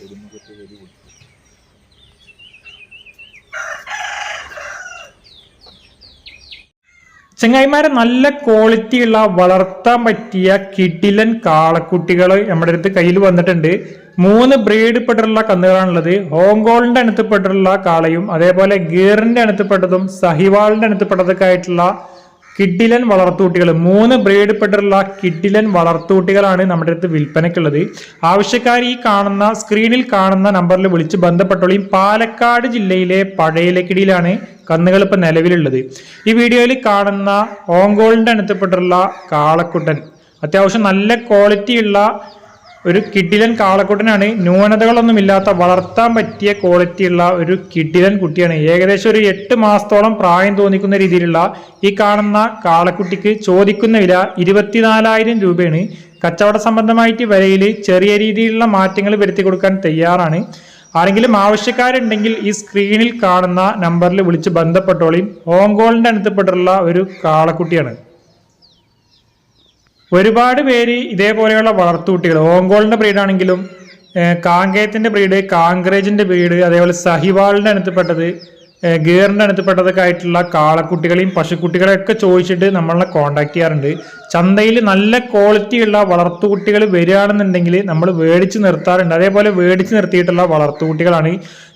തൊടുമുഖത്ത് വെടി കൊടുത്തു. ചെങ്ങായിമാരെ നല്ല ക്വാളിറ്റി ഉള്ള വളർത്താൻ പറ്റിയ കിടിലൻ കാളക്കുട്ടികൾ നമ്മുടെ അടുത്ത് കയ്യിൽ വന്നിട്ടുണ്ട്. മൂന്ന് ബ്രീഡ് പെട്ടിട്ടുള്ള കന്നുകളാണുള്ളത് ഹോങ്കോളിന്റെ അണുത്തപ്പെട്ടിട്ടുള്ള കാളയും അതേപോലെ ഗീറിന്റെ അണുത്തപ്പെട്ടതും സഹിവാളിന്റെ അണുത്തപ്പെട്ടതൊക്കെ ആയിട്ടുള്ള കിഡിലൻ വളർത്തൂട്ടികൾ. മൂന്ന് ബ്രീഡ് പെട്ടിട്ടുള്ള കിഡിലൻ വളർത്തൂട്ടികളാണ് നമ്മുടെ അടുത്ത് വിൽപ്പനയ്ക്കുള്ളത്. ആവശ്യക്കാർ ഈ കാണുന്ന സ്ക്രീനിൽ കാണുന്ന നമ്പറിൽ വിളിച്ച് ബന്ധപ്പെട്ടോളീ. പാലക്കാട് ജില്ലയിലെ പഴയലക്കിടിയിലാണ് കന്നുകൾ ഇപ്പം നിലവിലുള്ളത്. ഈ വീഡിയോയിൽ കാണുന്ന ഓങ്കോളിന്റെ അടുത്തപ്പെട്ടുള്ള കാളക്കുട്ടൻ. അത്യാവശ്യം നല്ല ക്വാളിറ്റിയുള്ള ഒരു കിഡിലൻ കാളക്കുട്ടനാണ്. ന്യൂനതകളൊന്നുമില്ലാത്ത വളർത്താൻ പറ്റിയ ക്വാളിറ്റി ഉള്ള ഒരു കിഡിലൻ കുട്ടിയാണ്. ഏകദേശം ഒരു എട്ട് മാസത്തോളം പ്രായം തോന്നിക്കുന്ന രീതിയിലുള്ള ഈ കാണുന്ന കാളക്കുട്ടിക്ക് ചോദിക്കുന്ന വില ഇരുപത്തിനാലായിരം രൂപയാണ്. കച്ചവട സംബന്ധമായിട്ട് വിലയിൽ ചെറിയ രീതിയിലുള്ള മാറ്റങ്ങൾ വരുത്തി കൊടുക്കാൻ തയ്യാറാണ്. ആരെങ്കിലും ആവശ്യക്കാരുണ്ടെങ്കിൽ ഈ സ്ക്രീനിൽ കാണുന്ന നമ്പറിൽ വിളിച്ച് ബന്ധപ്പെട്ടോളിയും ഹോങ്കോളിന്റെ അടുത്തപ്പെട്ടുള്ള ഒരു കാളക്കുട്ടിയാണ്. ഒരുപാട് പേര് ഇതേപോലെയുള്ള വളർത്തുകുട്ടികൾ. ഓങ്കോളിന്റെ ബ്രീഡാണെങ്കിലും കാങ്കേയത്തിന്റെ ബ്രീഡ് കാങ്കറേജിന്റെ ബ്രീഡ് അതേപോലെ സഹിവാളിന്റെ അടുത്തപ്പെട്ടത് ഗീറിന്റെ അടുത്തപ്പെട്ടതൊക്കെ ആയിട്ടുള്ള കാളക്കുട്ടികളെയും പശുക്കുട്ടികളെയൊക്കെ ചോദിച്ചിട്ട് നമ്മളെ കോണ്ടാക്ട് ചെയ്യാറുണ്ട്. ചന്തയിൽ നല്ല ക്വാളിറ്റിയുള്ള വളർത്തുകുട്ടികൾ വരികയാണെന്നുണ്ടെങ്കിൽ നമ്മൾ മേടിച്ച് നിർത്താറുണ്ട്. അതേപോലെ മേടിച്ച് നിർത്തിയിട്ടുള്ള വളർത്തുകുട്ടികളാണ്.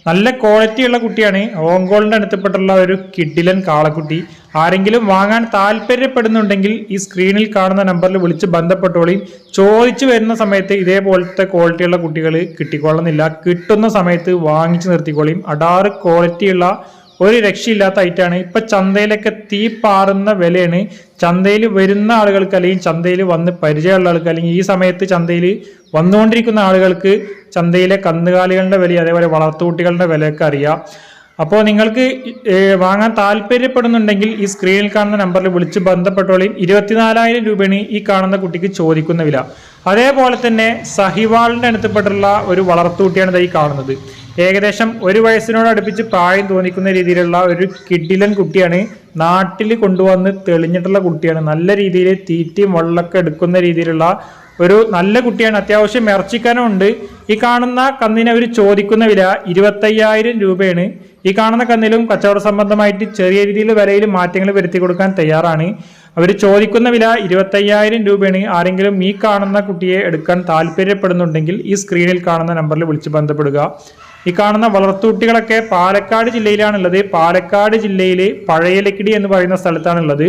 നല്ല ക്വാളിറ്റിയുള്ള കുട്ടിയാണ് ഓങ്കോളിന്റെ അടുത്തപ്പെട്ടുള്ള ഒരു കിഡിലൻ കാളക്കുട്ടി. ആരെങ്കിലും വാങ്ങാൻ താല്പര്യപ്പെടുന്നുണ്ടെങ്കിൽ ഈ സ്ക്രീനിൽ കാണുന്ന നമ്പറിൽ വിളിച്ച് ബന്ധപ്പെട്ടോളി. ചോദിച്ചു വരുന്ന സമയത്ത് ഇതേപോലത്തെ ക്വാളിറ്റിയുള്ള കുട്ടികൾ കിട്ടിക്കൊള്ളുന്നില്ല. കിട്ടുന്ന സമയത്ത് വാങ്ങിച്ചു നിർത്തിക്കോളിയും അടാറ് ക്വാളിറ്റിയുള്ള ഒരു രക്ഷയില്ലാത്ത ഐറ്റാണ് ഇപ്പൊ ചന്തയിലൊക്കെ തീ പാറുന്ന വിലയാണ്. ചന്തയിൽ വരുന്ന ആളുകൾക്ക് അല്ലെങ്കിൽ ചന്തയിൽ വന്ന് പരിചയമുള്ള ആൾക്ക് അല്ലെങ്കിൽ ഈ സമയത്ത് ചന്തയിൽ വന്നുകൊണ്ടിരിക്കുന്ന ആളുകൾക്ക് ചന്തയിലെ കന്നുകാലികളുടെ വില അതേപോലെ വളർത്തുകുട്ടികളുടെ വിലയൊക്കെ അറിയാം. അപ്പോൾ നിങ്ങൾക്ക് വാങ്ങാൻ താല്പര്യപ്പെടുന്നുണ്ടെങ്കിൽ ഈ സ്ക്രീനിൽ കാണുന്ന നമ്പറിൽ വിളിച്ച് ബന്ധപ്പെട്ടോളിയും ഇരുപത്തിനാലായിരം രൂപയാണ് ഈ കാണുന്ന കുട്ടിക്ക് ചോദിക്കുന്ന വില. അതേപോലെ തന്നെ സഹിവാളിന്റെ അടുത്തപ്പെട്ടുള്ള ഒരു വളർത്തുകുട്ടിയാണ് ഇതായി കാണുന്നത്. ഏകദേശം ഒരു വയസ്സിനോട് അടുപ്പിച്ച് പ്രായം തോന്നിക്കുന്ന രീതിയിലുള്ള ഒരു കിഡിലൻ കുട്ടിയാണ് നാട്ടിൽ കൊണ്ടുവന്ന് തെളിഞ്ഞിട്ടുള്ള കുട്ടിയാണ്. നല്ല രീതിയിൽ തീറ്റയും വെള്ളമൊക്കെ എടുക്കുന്ന രീതിയിലുള്ള ഒരു നല്ല കുട്ടിയാണ്. അത്യാവശ്യം ഇറച്ചിക്കനുണ്ട് ഈ കാണുന്ന കന്നിന് അവർ ചോദിക്കുന്ന വില ഇരുപത്തയ്യായിരം രൂപയാണ്. ഈ കാണുന്ന കന്നിലും കച്ചവട സംബന്ധമായിട്ട് ചെറിയ രീതിയിൽ വിലയിൽ മാറ്റങ്ങൾ വരുത്തി കൊടുക്കാൻ തയ്യാറാണ്. അവർ ചോദിക്കുന്ന വില ഇരുപത്തയ്യായിരം രൂപയാണ്. ആരെങ്കിലും ഈ കാണുന്ന കുട്ടിയെ എടുക്കാൻ താല്പര്യപ്പെടുന്നുണ്ടെങ്കിൽ ഈ സ്ക്രീനിൽ കാണുന്ന നമ്പറിൽ വിളിച്ച് ബന്ധപ്പെടുക. ഈ കാണുന്ന വളർത്തുകുട്ടികളൊക്കെ പാലക്കാട് ജില്ലയിലാണുള്ളത്. പാലക്കാട് ജില്ലയിലെ പഴയലക്കിടി എന്ന് പറയുന്ന സ്ഥലത്താണുള്ളത്.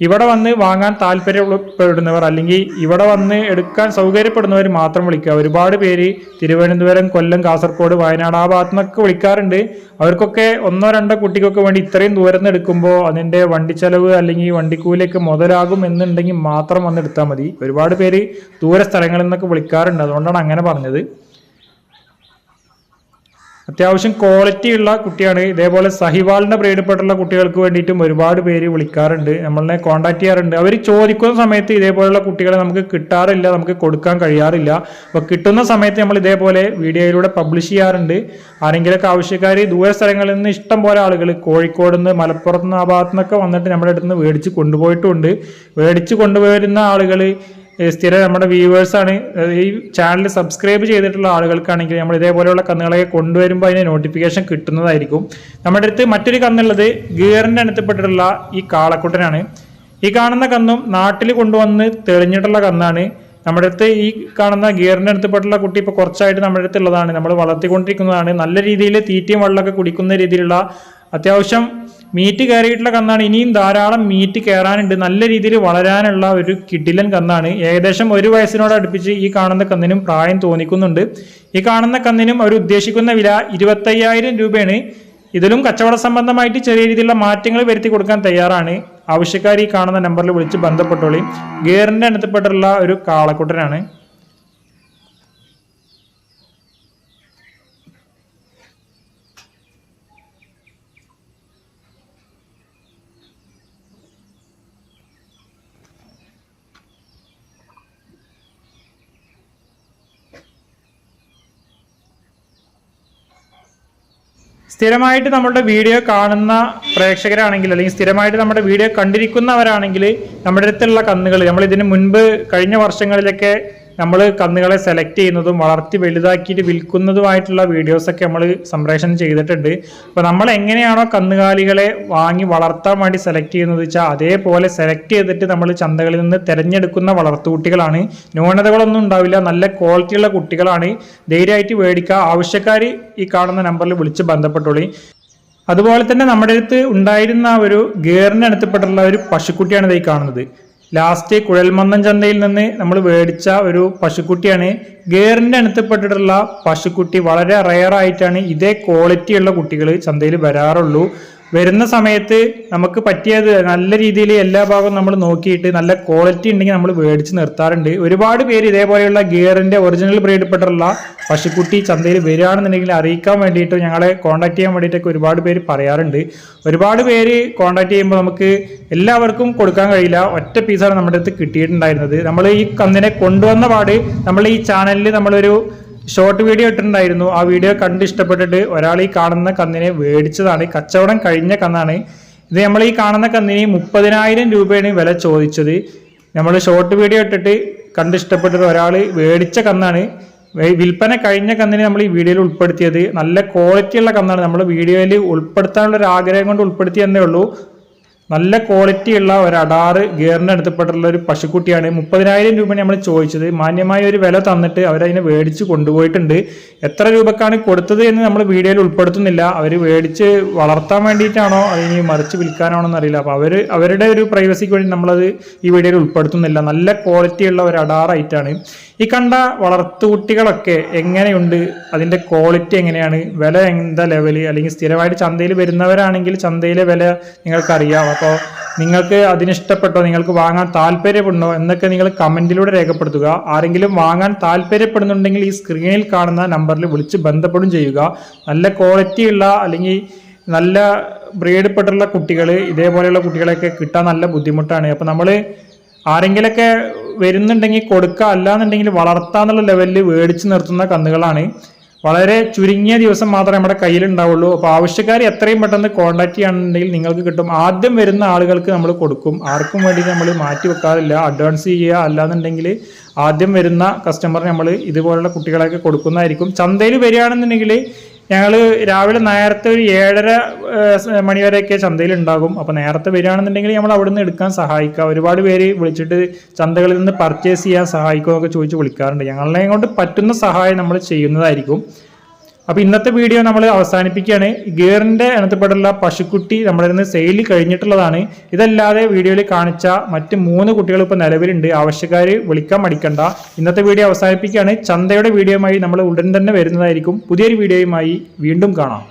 ഇവിടെ വന്ന് വാങ്ങാൻ താല്പര്യപ്പെടുന്നവർ അല്ലെങ്കിൽ ഇവിടെ വന്ന് എടുക്കാൻ സൗകര്യപ്പെടുന്നവർ മാത്രം വിളിക്കുക. ഒരുപാട് പേര് തിരുവനന്തപുരം കൊല്ലം കാസർഗോഡ് വയനാട് ആ ഭാഗത്തു നിന്നൊക്കെ വിളിക്കാറുണ്ട്. അവർക്കൊക്കെ ഒന്നോ രണ്ടോ കുട്ടിക്കൊക്കെ വേണ്ടി ഇത്രയും ദൂരം എടുക്കുമ്പോൾ അതിന്റെ വണ്ടി ചെലവ് അല്ലെങ്കിൽ വണ്ടിക്കൂലിയൊക്കെ മുതലാകും എന്നുണ്ടെങ്കിൽ മാത്രം വന്ന് എടുത്താൽ മതി. ഒരുപാട് പേര് ദൂര സ്ഥലങ്ങളിൽ നിന്നൊക്കെ വിളിക്കാറുണ്ട്. അതുകൊണ്ടാണ് അങ്ങനെ പറഞ്ഞത്. അത്യാവശ്യം ക്വാളിറ്റി ഉള്ള കുട്ടിയാണ്. ഇതേപോലെ സഹിവാളിന്റെ പ്രിയപ്പെട്ടുള്ള കുട്ടികൾക്ക് വേണ്ടിയിട്ടും ഒരുപാട് പേര് വിളിക്കാറുണ്ട്. നമ്മളെ കോൺടാക്ട് ചെയ്യാറുണ്ട്. അവർ ചോദിക്കുന്ന സമയത്ത് ഇതേപോലെയുള്ള കുട്ടികളെ നമുക്ക് കിട്ടാറില്ല നമുക്ക് കൊടുക്കാൻ കഴിയാറില്ല. അപ്പോൾ കിട്ടുന്ന സമയത്ത് നമ്മൾ ഇതേപോലെ വീഡിയോയിലൂടെ പബ്ലിഷ് ചെയ്യാറുണ്ട്. ആരെങ്കിലുമൊക്കെ ആവശ്യക്കാർ ദൂര സ്ഥലങ്ങളിൽ നിന്ന് ഇഷ്ടം പോലെ ആളുകൾ കോഴിക്കോട് നിന്ന് മലപ്പുറത്ത് നിന്ന് ആ ഭാഗത്തു നിന്നൊക്കെ വന്നിട്ട് നമ്മുടെ അടുത്ത് നിന്ന് മേടിച്ച് കൊണ്ടുപോയിട്ടുണ്ട്. മേടിച്ച് കൊണ്ടുവരുന്ന ആളുകൾ സ്ഥിരം നമ്മുടെ വ്യൂവേഴ്സാണ് ഈ ചാനൽ സബ്സ്ക്രൈബ് ചെയ്തിട്ടുള്ള ആളുകൾക്കാണെങ്കിൽ നമ്മൾ ഇതേപോലെയുള്ള കന്നുകളൊക്കെ കൊണ്ടുവരുമ്പോൾ അതിന് നോട്ടിഫിക്കേഷൻ കിട്ടുന്നതായിരിക്കും. നമ്മുടെ അടുത്ത് മറ്റൊരു കന്നുള്ളത് ഗിയറിന്റെ അടുത്തപ്പെട്ടിട്ടുള്ള ഈ കാളക്കുട്ടനാണ്. ഈ കാണുന്ന കന്നും നാട്ടിൽ കൊണ്ടുവന്ന് തെളിഞ്ഞിട്ടുള്ള കന്നാണ്. നമ്മുടെ അടുത്ത് ഈ കാണുന്ന ഗിയറിന്റെ അടുത്തപ്പെട്ടുള്ള കുട്ടി ഇപ്പോൾ കുറച്ചായിട്ട് നമ്മുടെ അടുത്തുള്ളതാണ് നമ്മൾ വളർത്തിക്കൊണ്ടിരിക്കുന്നതാണ്. നല്ല രീതിയിൽ തീറ്റയും വെള്ളമൊക്കെ കുടിക്കുന്ന രീതിയിലുള്ള അത്യാവശ്യം മീറ്റ് കയറിയിട്ടുള്ള കന്നാണ്. ഇനിയും ധാരാളം മീറ്റ് കയറാനുണ്ട്. നല്ല രീതിയിൽ വളരാനുള്ള ഒരു കിടിലൻ കന്നാണ്. ഏകദേശം ഒരു വയസ്സിനോട് അടുപ്പിച്ച് ഈ കാണുന്ന കന്നിനും പ്രായം തോന്നിക്കുന്നുണ്ട്. ഈ കാണുന്ന കന്നിനും അവർ ഉദ്ദേശിക്കുന്ന വില ഇരുപത്തയ്യായിരം രൂപയാണ്. ഇതിലും കച്ചവട സംബന്ധമായിട്ട് ചെറിയ രീതിയിലുള്ള മാറ്റങ്ങൾ വരുത്തി കൊടുക്കാൻ തയ്യാറാണ്. ആവശ്യക്കാർ ഈ കാണുന്ന നമ്പറിൽ വിളിച്ച് ബന്ധപ്പെട്ടോളി. ഗിയറിന്റെ അടുത്തപ്പെട്ടുള്ള ഒരു കാളക്കുട്ടനാണ്. സ്ഥിരമായിട്ട് നമ്മുടെ വീഡിയോ കാണുന്ന പ്രേക്ഷകരാണെങ്കിൽ അല്ലെങ്കിൽ സ്ഥിരമായിട്ട് നമ്മുടെ വീഡിയോ കണ്ടിരിക്കുന്നവരാണെങ്കിൽ നമ്മുടെ അടുത്തുള്ള കന്നുകൾ നമ്മൾ ഇതിന് മുൻപ് കഴിഞ്ഞ വർഷങ്ങളിലൊക്കെ നമ്മൾ കന്നുകളെ സെലക്ട് ചെയ്യുന്നതും വളർത്തി വലുതാക്കിയിട്ട് വിൽക്കുന്നതുമായിട്ടുള്ള വീഡിയോസൊക്കെ നമ്മൾ സംപ്രേഷണം ചെയ്തിട്ടുണ്ട്. അപ്പോൾ നമ്മൾ എങ്ങനെയാണോ കന്നുകാലികളെ വാങ്ങി വളർത്താൻ വേണ്ടി സെലക്ട് ചെയ്യുന്നത് വെച്ചാൽ അതേപോലെ സെലക്ട് ചെയ്തിട്ട് നമ്മൾ ചന്തകളിൽ നിന്ന് തിരഞ്ഞെടുക്കുന്ന വളർത്തുകുട്ടികളാണ് ന്യൂനതകളൊന്നും ഉണ്ടാവില്ല. നല്ല ക്വാളിറ്റിയുള്ള കുട്ടികളാണ്. ധൈര്യമായിട്ട് മേടിക്കുക. ആവശ്യക്കാർ ഈ കാണുന്ന നമ്പറിൽ വിളിച്ച് ബന്ധപ്പെട്ടോളി. അതുപോലെ തന്നെ നമ്മുടെ അടുത്ത് ഉണ്ടായിരുന്ന ഒരു ഗേറിന് അടുത്തപ്പെട്ടുള്ള ഒരു പശുക്കുട്ടിയാണ് ഇതായി കാണുന്നത്. ലാസ്റ്റ് കുഴൽമന്നം ചന്തയിൽ നിന്ന് നമ്മൾ മേടിച്ച ഒരു പശുക്കുട്ടിയാണ്. ഗേറിന്റെ അടുത്തപ്പെട്ടിട്ടുള്ള പശുക്കുട്ടി വളരെ റെയർ ആയിട്ടാണ് ഇതേ ക്വാളിറ്റിയുള്ള കുട്ടികൾ ചന്തയിൽ വരാറുള്ളൂ. വരുന്ന സമയത്ത് നമുക്ക് പറ്റിയത് നല്ല രീതിയിൽ എല്ലാ ഭാഗവും നമ്മൾ നോക്കിയിട്ട് നല്ല ക്വാളിറ്റി ഉണ്ടെങ്കിൽ നമ്മൾ മേടിച്ച് നിർത്താറുണ്ട്. ഒരുപാട് പേര് ഇതേപോലെയുള്ള ഗിയറിന്റെ ഒറിജിനൽ ബ്രീഡിൽപ്പെട്ടുള്ള പശുക്കുട്ടി ചന്തയിൽ വരികയാണെന്നുണ്ടെങ്കിൽ അറിയിക്കാൻ വേണ്ടിയിട്ട് ഞങ്ങളെ കോൺടാക്ട് ചെയ്യാൻ വേണ്ടിയിട്ടൊക്കെ ഒരുപാട് പേര് പറയാറുണ്ട്. ഒരുപാട് പേര് കോൺടാക്ട് ചെയ്യുമ്പോൾ നമുക്ക് എല്ലാവർക്കും കൊടുക്കാൻ കഴിയില്ല. ഒറ്റ പീസാണ് നമ്മുടെ അടുത്ത് കിട്ടിയിട്ടുണ്ടായിരുന്നത്. നമ്മൾ ഈ കന്നിനെ കൊണ്ടുവന്ന പാട് നമ്മൾ ഈ ചാനലിൽ നമ്മളൊരു ഷോർട്ട് വീഡിയോ ഇട്ടിട്ടുണ്ടായിരുന്നു. ആ വീഡിയോ കണ്ട് ഇഷ്ടപ്പെട്ടിട്ട് ഒരാൾ ഈ കാണുന്ന കന്നിനെ മേടിച്ചതാണ് കച്ചവടം കഴിഞ്ഞ കന്നാണ്. ഇത് നമ്മൾ ഈ കാണുന്ന കന്നിന് മുപ്പതിനായിരം രൂപയാണ് വില ചോദിച്ചത്. നമ്മൾ ഷോർട്ട് വീഡിയോ ഇട്ടിട്ട് കണ്ട് ഇഷ്ടപ്പെട്ടിട്ട് ഒരാൾ മേടിച്ച കന്നാണ്. വിൽപ്പന കഴിഞ്ഞ കന്നിനെ നമ്മൾ ഈ വീഡിയോയിൽ ഉൾപ്പെടുത്തിയത്. നല്ല ക്വാളിറ്റിയുള്ള കന്നാണ്. നമ്മൾ വീഡിയോയിൽ ഉൾപ്പെടുത്താനുള്ള ഒരു ആഗ്രഹം കൊണ്ട് ഉൾപ്പെടുത്തി എന്നേ ഉള്ളൂ. നല്ല ക്വാളിറ്റി ഉള്ള ഒരു അടാറ് ഗിയറിന്റെ അടുത്തപ്പെട്ടുള്ള ഒരു പശുക്കുട്ടിയാണ്. മുപ്പതിനായിരം രൂപ നമ്മൾ ചോദിച്ചത്. മാന്യമായ ഒരു വില തന്നിട്ട് അവരതിനെ മേടിച്ച് കൊണ്ടുപോയിട്ടുണ്ട്. എത്ര രൂപക്കാണ് കൊടുത്തത് എന്ന് നമ്മൾ വീഡിയോയിൽ ഉൾപ്പെടുത്തുന്നില്ല. അവർ മേടിച്ച് വളർത്താൻ വേണ്ടിയിട്ടാണോ അതിന് മറിച്ച് വിൽക്കാനാണോ എന്നറിയില്ല. അപ്പോൾ അവർ അവരുടെ ഒരു പ്രൈവസിക്ക് വേണ്ടി നമ്മളത് ഈ വീഡിയോയിൽ ഉൾപ്പെടുത്തുന്നില്ല. നല്ല ക്വാളിറ്റി ഉള്ള ഒരു അടാറായിട്ടാണ് ഈ കണ്ട വളർത്തുകുട്ടികളൊക്കെ എങ്ങനെയുണ്ട്? അതിന്റെ ക്വാളിറ്റി എങ്ങനെയാണ്? വില എന്താ ലെവൽ അല്ലെങ്കിൽ സ്ഥിരമായിട്ട് ചന്തയിൽ വരുന്നവരാണെങ്കിൽ ചന്തയിലെ വില നിങ്ങൾക്കറിയാം അപ്പോൾ നിങ്ങൾക്ക് അതിനിഷ്ടപ്പെട്ടോ നിങ്ങൾക്ക് വാങ്ങാൻ താല്പര്യപ്പെടുന്നോ എന്നൊക്കെ നിങ്ങൾ കമന്റിലൂടെ രേഖപ്പെടുത്തുക. ആരെങ്കിലും വാങ്ങാൻ താല്പര്യപ്പെടുന്നുണ്ടെങ്കിൽ ഈ സ്ക്രീനിൽ കാണുന്ന നമ്പറിൽ വിളിച്ച് ബന്ധപ്പെടും ചെയ്യുക. നല്ല ക്വാളിറ്റിയുള്ള അല്ലെങ്കിൽ നല്ല ബ്രീഡപ്പെട്ടുള്ള കുട്ടികൾ ഇതേപോലെയുള്ള കുട്ടികളെയൊക്കെ കിട്ടാൻ നല്ല ബുദ്ധിമുട്ടാണ്. അപ്പോൾ നമ്മൾ ആരെങ്കിലൊക്കെ വരുന്നുണ്ടെങ്കിൽ കൊടുക്കുക. അല്ലാന്നുണ്ടെങ്കിൽ വളർത്താന്നുള്ള ലെവലിൽ മേടിച്ച് നിർത്തുന്ന കന്നുകളാണ്. വളരെ ചുരുങ്ങിയ ദിവസം മാത്രമേ നമ്മുടെ കയ്യിൽ ഉണ്ടാവുള്ളൂ അപ്പോൾ ആവശ്യക്കാർ എത്രയും പെട്ടെന്ന് കോൺടാക്ട് ചെയ്യുകയാണെന്നുണ്ടെങ്കിൽ നിങ്ങൾക്ക് കിട്ടും. ആദ്യം വരുന്ന ആളുകൾക്ക് നമ്മൾ കൊടുക്കും. ആർക്കും വേണ്ടി നമ്മൾ മാറ്റി വെക്കാറില്ല. അഡ്വാൻസ് ചെയ്യുക അല്ലാന്നുണ്ടെങ്കിൽ ആദ്യം വരുന്ന കസ്റ്റമറിന് നമ്മൾ ഇതുപോലുള്ള കുട്ടികളെയൊക്കെ കൊടുക്കുന്നതായിരിക്കും. ചന്തയിൽ വരികയാണെന്നുണ്ടെങ്കിൽ ഞങ്ങൾ രാവിലെ നേരത്തെ ഒരു ഏഴര മണിവരെയൊക്കെ മണി വരെയൊക്കെ ചന്തയിൽ ഉണ്ടാകും അപ്പോൾ നേരത്തെ വരികയാണെന്നുണ്ടെങ്കിൽ നമ്മൾ അവിടെ നിന്ന് എടുക്കാൻ സഹായിക്കുക ഒരുപാട് പേര് വിളിച്ചിട്ട് ചന്തകളിൽ നിന്ന് പർച്ചേസ് ചെയ്യാൻ സഹായിക്കുമോ ചോദിച്ച് വിളിക്കാറുണ്ട്. ഞങ്ങളെ കൊണ്ട് പറ്റുന്ന സഹായം നമ്മൾ ചെയ്യുന്നതായിരിക്കും. അപ്പോൾ ഇന്നത്തെ വീഡിയോ നമ്മൾ അവസാനിപ്പിക്കുകയാണ്. ഗിയറിന്റെ ഇനത്തിൽപ്പെട്ടുള്ള പശുക്കുട്ടി നമ്മുടെ നിന്ന് സെയിൽ കഴിഞ്ഞിട്ടുള്ളതാണ്. ഇതല്ലാതെ വീഡിയോയിൽ കാണിച്ച മറ്റ് മൂന്ന് കുട്ടികൾ ഇപ്പോൾ നിലവിലുണ്ട്. ആവശ്യക്കാർ വിളിക്കാൻ മടിക്കണ്ട. ഇന്നത്തെ വീഡിയോ അവസാനിപ്പിക്കുകയാണ്. ചന്തയുടെ വീഡിയോയുമായി നമ്മൾ ഉടൻ തന്നെ വരുന്നതായിരിക്കും. പുതിയൊരു വീഡിയോയുമായി വീണ്ടും കാണാം.